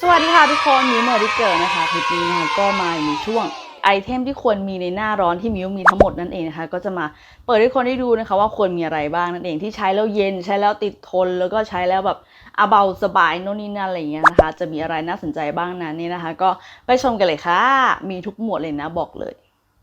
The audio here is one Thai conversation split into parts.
สวัสดีค่ะทุกคนมิวเมอร์ดิเกิร์นะคะคลิปนี้นะคะก็มาอยู่ในช่วงไอเทมที่ควรมีในหน้าร้อนที่มิวมีทั้งหมดนั่นเองนะคะ ก็จะมาเปิดให้คนได้ดูนะคะว่าควรมีอะไรบ้างนั่นเองที่ใช้แล้วเย็นใช้แล้วติดทนแล้วก็ใช้แล้วแบบอาเบาสบายโน่นนี่นั่นอะไรอย่างเงี้ยนะคะ จะมีอะไรน่าสนใจบ้างนั้นนี่นะคะ ก็ไปชมกันเลยค่ะ มีทุกหมวดเลยนะบอกเลย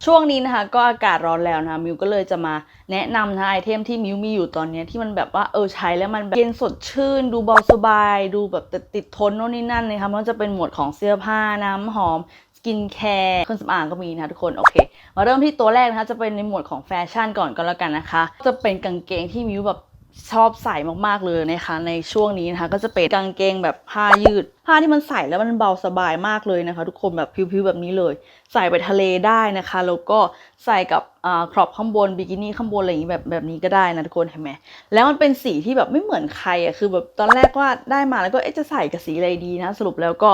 ช่วงนี้นะคะก็อากาศร้อนแล้วนะมิวก็เลยจะมาแนะนำนะไอเทมที่มิวมีอยู่ตอนนี้ที่มันแบบว่าเออใช้แล้วมันแบบเย็นสดชื่น ดูเบาสบาย ดูแบบติดทนโน่นนี่นั่นนะคะมันจะเป็นหมวดของเสื้อผ้าน้ำหอมสกินแคร์เครื่องสำอางก็มีนะคะทุกคนโอเค มาเริ่มที่ตัวแรกนะคะจะเป็นในหมวดของแฟชั่นก่อนก็แล้วกันนะคะ จะเป็นกางเกงที่มิวแบบ ชอบใส่มากๆเลยนะคะ ในช่วงนี้นะคะ ก็จะเป็นกางเกงแบบผ้ายืด ผ้าที่มันใส่แล้วมันเบาสบายมากเลยนะคะ ทุกคนแบบผิวๆแบบนี้เลย ใส่ไปทะเลได้นะคะ แล้วก็ใส่กับครอปข้างบนบิกินี่ข้างบนอะไรอย่างนี้แบบแบบนี้ก็ได้นะทุกคนเห็นไหมแล้วมันเป็นสีที่แบบไม่เหมือนใครอะคือแบบตอนแรกว่าได้มาแล้วก็เอ๊ะจะใส่กับสีอะไรดีนะ สรุปแล้วก็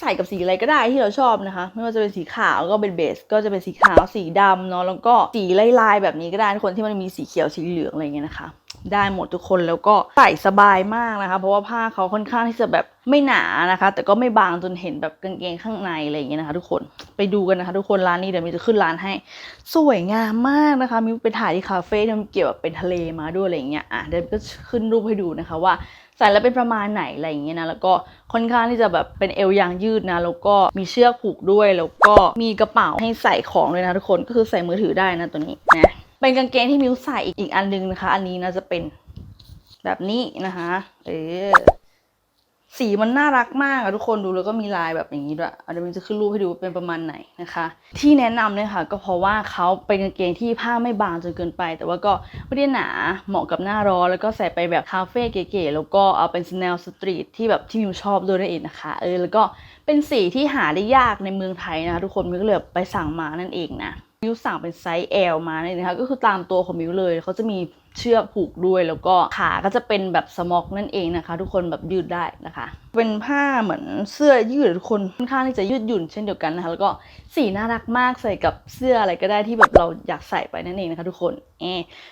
ใส่กับสีอะไรก็ได้ที่เราชอบนะคะ ไม่ว่าจะเป็นสีขาวก็เป็นเบส ก็จะเป็นสีขาวสีดำเนาะแล้วก็สีลายๆแบบนี้ก็ได้ทุกคนที่มันมีสีเขียวสีเหลืองอะไรเงี้ยนะคะ ได้หมดทุกคนแล้วก็ใส่สบายมากนะคะ เพราะว่าผ้าเขาค่อนข้างที่จะแบบไม่หนานะคะ แต่ก็ไม่บางจนเห็นแบบกางเกงข้างในอะไรอย่างเงี้ยนะคะ ทุกคนไปดูกันนะคะ ทุกคนร้านนี้เดี๋ยวมิวจะขึ้นร้านให้ สวยงามมากนะคะมิวไปถ่ายที่คาเฟ่ที่มันเกี่ยวกับเป็นทะเลมาด้วยอะไรอย่างเงี้ยอะเดี๋ยวก็ขึ้นรูปให้ดูนะคะว่า ใส่แล้วเป็นประมาณไหนอะไรอย่างเงี้ยนะแล้วก็ค่อนข้างที่จะแบบเป็นเอวยางยืดนะแล้วก็มีเชือกผูกด้วย แล้วก็มีกระเป๋าให้ใส่ของเลยนะทุกคนก็คือใส่มือถือได้นะตัวนี้นะเป็นกางเกงที่มิวใส่อีกอีกอันนึงนะคะ อันนี้นะจะเป็นแบบนี้นะคะเออ สีมันน่ารักมากอะทุกคนดูแล้วก็มีลายแบบอย่างนี้ด้วยเดี๋ยวมิวจะขึ้นรูปให้ดูเป็นประมาณไหนนะคะ ที่แนะนำเนี่ยค่ะก็เพราะว่าเขาเป็นกางเกงที่ผ้าไม่บางจนเกินไป แต่ว่าก็ไม่ได้หนาเหมาะกับหน้าร้อนแล้วก็ใส่ไปแบบคาเฟ่เก๋ๆแล้วก็เอาเป็นแนวสตรีทที่แบบที่มิวชอบด้วยนั่นเองนะคะเออแล้วก็เป็นสีที่หาได้ยากในเมืองไทยนะคะทุกคนมิวก็เลยไปสั่งมานั่นเองนะมิวสั่งเป็นไซส์ L มาเนี่ยนะคะก็คือตามตัวของมิวเลยเขาจะมี เชือกผูกด้วยแล้วก็ขาก็จะเป็นแบบสม็อกนั่นเองนะคะ ทุกคนแบบยืดได้นะคะ เป็นผ้าเหมือนเสื้อยืดทุกคนค่อนข้างที่จะยืดหยุ่นเช่นเดียวกันนะคะ แล้วก็สีน่ารักมากใส่กับเสื้ออะไรก็ได้ที่แบบเราอยากใส่ไปนั่นเองนะคะทุกคนเอ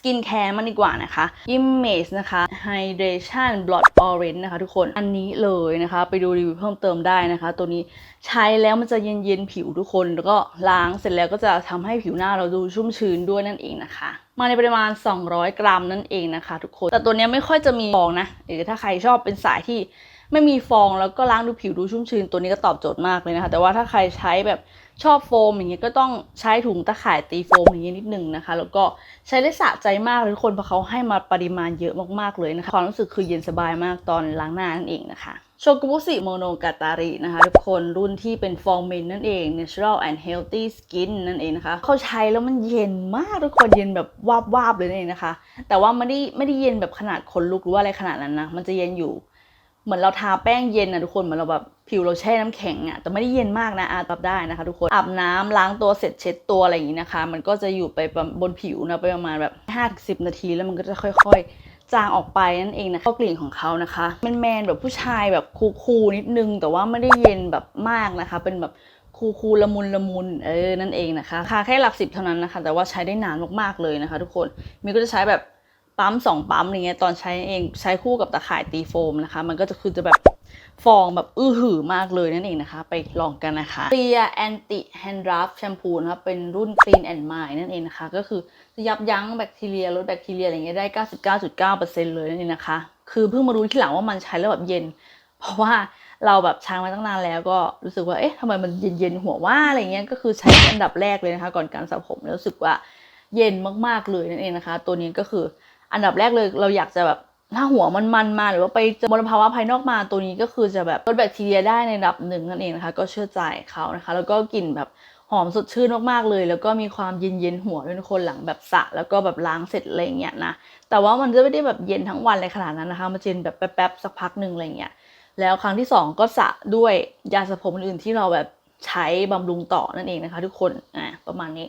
กินแคร์มันดีกว่านะคะ Image นะคะ Hydration Blood Orange นะคะทุกคนอันนี้เลยนะคะ ไปดูรีวิวเพิ่มเติมได้นะคะ ตัวนี้ใช้แล้วมันจะเย็นเย็นๆผิวทุกคน แล้วก็ล้างเสร็จแล้วก็จะทำให้ผิวหน้าเราดูชุ่มชื้นด้วยนั่นเองนะคะมาในปริมาณ 200 กรัมนั่นเองนะคะ ทุกคน แต่ตัวนี้ไม่ค่อยจะมีฟองนะเออถ้าใครชอบเป็นสายที่ไม่มีฟองแล้วก็ล้างดูผิวดูชุ่มชื้นตัวนี้ก็ตอบโจทย์มากเลยนะคะ แต่ว่าถ้าใครใช้แบบชอบโฟมอย่างเงี้ยก็ต้องใช้ถุงตะข่ายตีโฟมอย่างเงี้ยนิดนึงนะคะ แล้วก็ใช้ได้สะใจมากเลยทุกคนเพราะเขาให้มาปริมาณเยอะมากๆเลยนะคะความรู้สึกคือเย็นสบายมากตอนล้างหน้านั่นเองนะคะ โชกุบุสิโมโนกาตารินะคะทุกคนรุ่นที่เป็นฟองเมนนั่นเอง natural and healthy skin นั่นเองนะคะเขาใช้แล้วมันเย็นมากทุกคนเย็นแบบวาบวาบเลยนั่นเองนะคะ แต่ว่าไม่ได้ไม่ได้เย็นแบบขนาดขนลุกหรือว่าอะไรขนาดนั้นนะ มันจะเย็นอยู่ เหมือนเราทาแป้งเย็นนะทุกคนเหมือนเราแบบผิวเราแช่น้ำแข็งอะแต่ไม่ได้เย็นมากนะอารับได้นะคะ ทุกคนอาบน้ำล้างตัวเสร็จเช็ดตัวอะไรอย่างนี้นะคะ มันก็จะอยู่ไปบนผิวนะไปประมาณแบบ5 10 นาทีแล้วมันก็จะค่อย ๆ จางออกไปนั่นเองนะก็กลิ่นของเขานะคะแมนๆแบบผู้ชายแบบคูลๆนิดนึง แต่ว่าไม่ได้เย็นแบบมากนะคะ เป็นแบบคูลๆละมุนละมุนเออนั่นเองนะคะราคาแค่หลักสิบเท่านั้นนะคะ แต่ว่าใช้ได้นานมากๆเลยนะคะ ทุกคนมิวก็จะใช้แบบปั๊มสองปั๊มอะไรเงี้ยตอนใช้เองใช้คู่กับตะข่ายตีโฟมนะคะ มันก็จะคือจะแบบ ฟองแบบอื้อหือมากเลยนั่นเองนะคะ ไปลองกันนะคะ Clear Anti Handruff Shampoo นะคะเป็นรุ่น Clean and Mild นั่นเองนะคะ ก็คือจะยับยั้งแบคทีเรียลดแบคทีเรียอะไรเงี้ยได้ 99.9%เลยนั่นเองนะคะ คือเพิ่งมารู้ทีหลังว่ามันใช้แล้วแบบเย็น เพราะว่าเราแบบใช้มาตั้งนานแล้วก็รู้สึกว่าเอ๊ะทำไมมันเย็นๆหัวว่าอะไรเงี้ยก็คือใช้อันดับแรกเลยนะคะ ก่อนการสระผมแล้วรู้สึกว่าเย็นมากๆเลยนั่นเองนะคะ ตัวนี้ก็คืออันดับแรกเลยเราอยากจะแบบ ถ้าหัวมันมันมาหรือว่าไปเจอมลภาวะภายนอกมาตัวนี้ก็คือจะแบบลดแบคทีเรียได้ในระดับหนึ่งนั่นเองนะคะ ก็เชื่อใจเขานะคะ แล้วก็กลิ่นแบบหอมสดชื่นมากๆเลย แล้วก็มีความเย็นเย็นๆหัวด้วยทุกคนหลังแบบสระแล้วก็แบบล้างเสร็จอะไรเงี้ยนะแต่ว่ามันจะไม่ได้แบบเย็นทั้งวันเลยขนาดนั้นนะคะมันจะเย็นแบบแป๊บๆสักพักหนึ่งอะไรเงี้ยแล้วครั้งที่สองก็สระด้วยยาสระผมอื่นที่เราแบบใช้บำรุงต่อนั่นเองนะคะ ทุกคนอ่าประมาณนี้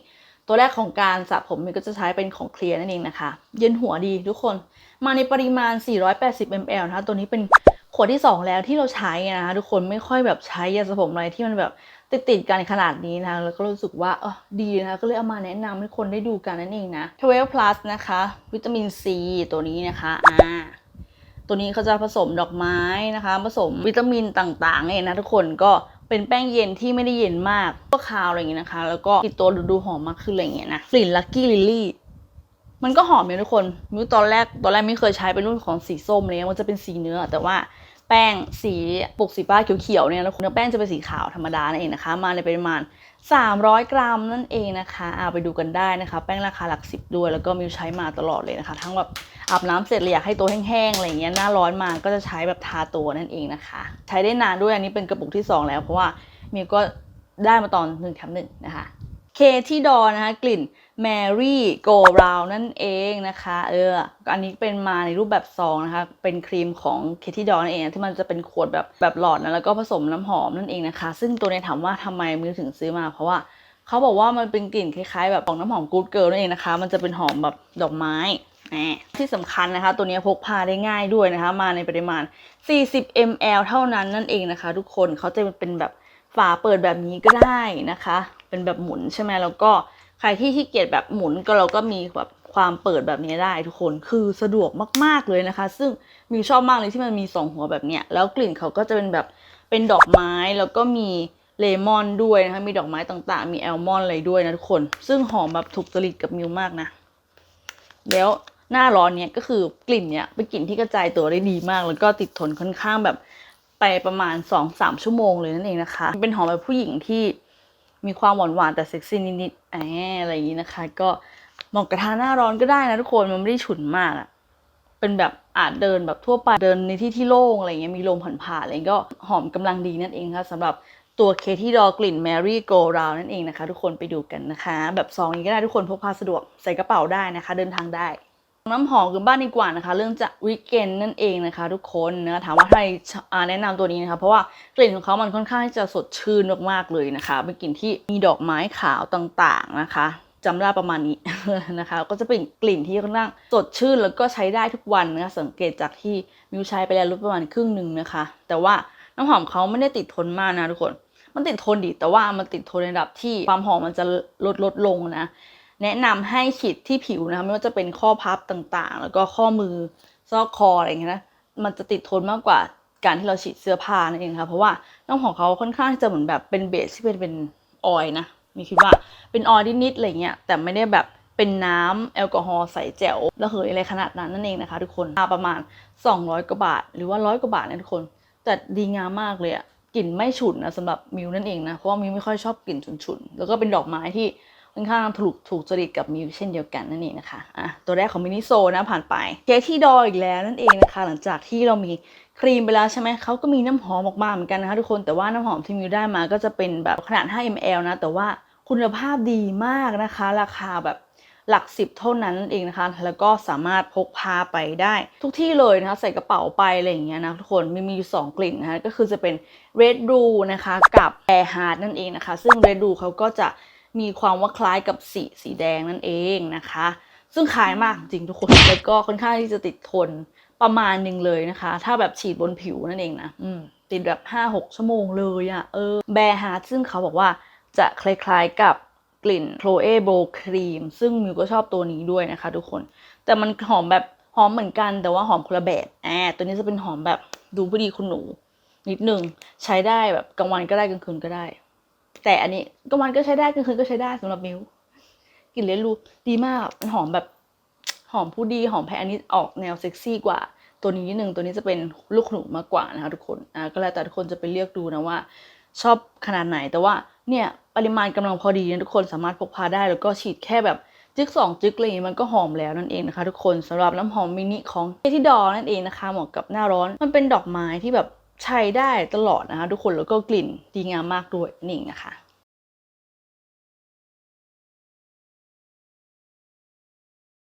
ตัวแรกของการสระผมมันก็จะใช้เป็นของเคลียร์นั่นเองนะคะ เย็นหัวดีทุกคน มาในปริมาณ 480 ml นะคะ ตัวนี้เป็นขวดที่ 2 แล้วที่เราใช้นะคะทุกคนไม่ค่อยแบบใช้ยาสระผมอะไรที่มันแบบติดติดๆกันขนาดนี้นะะแล้วก็รู้สึกว่าเออดีนะคะก็เลยเอามาแนะนำให้คนได้ดูกันนั่นเองนะ12 plus นะคะ วิตามินซีตัวนี้นะคะอ่าตัวนี้เขาจะผสมดอกไม้นะคะ ผสมวิตามินต่างๆเนี่ยนะทุกคนก็เป็นแป้งเย็นที่ไม่ได้เย็นมากก็คาวอะไรอย่างเงี้ยนะคะ แล้วก็ติดตัวดูดูหอมมากขึ้นอะไรอย่างเงี้ยนะกลิ่นลักกี้ลิลลี่ มันก็หอมเนี่ยทุกคนมิวตอนแรกตอนแรกไม่เคยใช้เป็นรุ่นของสีส้มเลยมันจะเป็นสีเนื้อ แต่ว่าแป้งสีปกสีป้าเขียวๆเนี่ยแล้วเนื้อแป้งจะเป็นสีขาวธรรมดานั่นเองนะคะ มาในปริมาณ 300 กรัมนั่นเองนะคะเอาไปดูกันได้นะคะ แป้งราคาหลักสิบด้วย แล้วก็มิวใช้มาตลอดเลยนะคะ ทั้งแบบอาบน้ำเสร็จเลยอยากให้ตัวแห้งๆอะไรเงี้ยหน้าร้อนมาก็จะใช้แบบทาตัวนั่นเองนะคะ ใช้ได้นานด้วยอันนี้เป็นกระปุกที่สองแล้วเพราะว่ามิวก็ได้มาตอนหนึ่งแถมหนึ่งนะคะ เคที่ดอนะคะกลิ่น Mary Go Round นั่นเองนะคะเอออันนี้เป็นมาในรูปแบบซองนะคะเป็นครีมของ k t ที่ดอนั่นเองที่มันจะเป็นขวดแบบแบบหลอดนะแล้วก็ผสมน้ำหอมนั่นเองนะคะ ซึ่งตัวนี้ถามว่าทำไมมิวถึงซื้อมาเพราะว่าเขาบอกว่ามันเป็นกลิ่นคล้ายๆ แบบของน้ำหอม Good Girl นั่นเองนะคะ มันจะเป็นหอมแบบดอกไม้ที่สำคัญนะคะ ตัวนี้พกพาได้ง่ายด้วยนะคะ มาในปริมาณ 40 ml เท่านั้นนั่นเองนะคะ ทุกคนเขาจะเป็นแบบ ฝาเปิดแบบนี้ก็ได้นะคะ เป็นแบบหมุนใช่ไหมแล้วก็ใครที่ขี้เกียจแบบหมุนก็เราก็มีแบบความเปิดแบบนี้ได้ทุกคนคือสะดวกมากๆเลยนะคะ ซึ่งมิวชอบมากเลยที่มันมีสองหัวแบบเนี้ยแล้วกลิ่นเขาก็จะเป็นแบบเป็นดอกไม้แล้วก็มีเลมอนด้วยนะคะมีดอกไม้ต่างๆ มีแอลมอนด์อะไรด้วยนะทุกคน ซึ่งหอมแบบถูกจริตกับมิวมากนะ แล้วหน้าร้อนเนี่ยก็คือกลิ่นเนี่ยเป็นกลิ่นที่กระจายตัวได้ดีมาก แล้วก็ติดทนค่อนข้างแบบ ไปประมาณ 2-3 ชั่วโมงเลยนั่นเองนะคะ เป็นหอมแบบผู้หญิงที่มีความหวานหวานๆแต่เซ็กซี่นิดๆแอบอะไรอย่างนี้นะคะ ก็เหมาะกับทาหน้าร้อนก็ได้นะทุกคนมันไม่ได้ฉุนมากอะเป็นแบบอาจเดินแบบทั่วไปเดินในที่ที่โล่งอะไรเงี้ยมีลมผ่านๆอะไรก็หอมกำลังดีนั่นเองค่ะสำหรับตัวเคที่ดอกลิ่น Mary Go Round นั่นเองนะคะ ทุกคนไปดูกันนะคะ แบบซองนี้ก็ได้ทุกคนพกพาสะดวกใส่กระเป๋าได้นะคะ เดินทางได้ น้ำหอมกันบ้านดีกว่านะคะ เรื่องจากวิกเกนนั่นเองนะคะ ทุกคนนะถามว่าใครแนะนำตัวนี้นะคะ เพราะว่ากลิ่นของเขามันค่อนข้างที่จะสดชื่นมากๆเลยนะคะ เป็นกลิ่นที่มีดอกไม้ขาวต่างๆนะคะจำได้ประมาณนี้นะคะ ก็จะเป็นกลิ่นที่ค่อนข้างสดชื่นแล้วก็ใช้ได้ทุกวันนะคะสังเกตจากที่มิวใช้ไปแล้วลดประมาณครึ่งหนึ่งนะคะ แต่ว่าน้ำหอมเขาไม่ได้ติดทนมากนะทุกคน มันติดทนดีแต่ว่ามันติดทนในระดับที่ความหอมมันจะลดลดลงนะ แนะนำให้ฉีดที่ผิวนะคะไม่ว่าจะเป็นข้อพับต่างๆ แล้วก็ข้อมือซอกคออะไรอย่างเงี้ยนะมันจะติดทนมากกว่าการที่เราฉีดเสื้อผ้านั่นเองค่ะเพราะว่าน้ำหอมเขาค่อนข้างจะเหมือนแบบเป็นเบสที่เป็นเป็นออยนะมีคิดว่าเป็นออยนิดๆอะไรเงี้ยแต่ไม่ได้แบบเป็นน้ำแอลกอฮอล์ใส่แจ๋วระเหยอะไรขนาดนั้นนั่นเองนะคะ ทุกคนราคาประมาณ 200กว่าบาท หรือว่าร้อยกว่าบาทนะทุกคน แต่ดีงามมากเลยอะกลิ่นไม่ฉุนนะสำหรับมิวนั่นเองนะเพราะว่ามิวไม่ค่อยชอบกลิ่นฉุนๆแล้วก็เป็นดอกไม้ที่ ค่อนข้างถูกถูกจริตกับมิวเช่นเดียวกันนั่นเองนะคะอะตัวแรกของมินิโซนะผ่านไปเคที่ดออีกแล้วนั่นเองนะคะ หลังจากที่เรามีครีมไปแล้วใช่ไหมเขาก็มีน้ำหอมออกมาเหมือนกันนะคะทุกคนแต่ว่าน้ำหอมที่มิวได้มาก็จะเป็นแบบขนาด 5 ml นะ แต่ว่าคุณภาพดีมากนะคะ ราคาแบบหลักสิบเท่านั้นเองนะคะ แล้วก็สามารถพกพาไปได้ ทุกที่เลยนะคะ ใส่กระเป๋าไปอะไรอย่างเงี้ยนะทุกคนมีมีอยู่สองกลิ่นนะคะ ก็คือจะเป็น Red Blue นะคะ กับ Air Heart นั่นเองนะคะ ซึ่ง Red Blue เขาก็จะ มีความว่าคล้ายกับสีสีแดงนั่นเองนะคะ ซึ่งคล้ายมากจริงทุกคนแล้วก็ค่อนข้างที่จะติดทนประมาณหนึ่งเลยนะคะ ถ้าแบบฉีดบนผิวนั่นเองนะอืมติดแบบ5-6ชั่วโมงเลยอะ่ะเออแบร์ฮาร์ดซึ่งเขาบอกว่าจะคล้ายๆกับกลิ่นโคลเอโบครีมซึ่งมิวก็ชอบตัวนี้ด้วยนะคะ ทุกคน แต่มันหอมแบบหอมเหมือนกันแต่ว่าหอมคนละแบบแอ่าตัวนี้จะเป็นหอมแบบดูพอดีคุณหนู นิดนึงใช้ได้แบบกลางวันก็ได้กลางคืนก็ได้ แต่อันนี้กลางวันก็ใช้ได้กลางคืนก็ใช้ได้สำหรับมิวกลิ่นเลรูดีมากมันหอมแบบหอมผู้ดีหอมแพรอันนี้ออกแนวเซ็กซี่กว่า ตัวนี้นิดนึงตัวนี้จะเป็นลูกหนูมากกว่านะคะทุกคนอ่าก็แล้วแต่ทุกคนจะไปเลือกดูนะว่า ชอบขนาดไหนแต่ว่าเนี่ยปริมาณกำลังพอดีนะทุกคนสามารถพกพาได้แล้วก็ฉีดแค่แบบจึ๊กสองจึ๊กอะไรอย่างงี้มันก็หอมแล้วนั่นเองนะคะ ทุกคนสำหรับน้ำหอมมินิของเอที่ดอนั่นเองนะคะเหมาะกับหน้าร้อนมันเป็นดอกไม้ที่แบบ ใช้ได้ตลอดนะคะทุกคนแล้วก็กลิ่นดีงามมากด้วยนี่นะคะ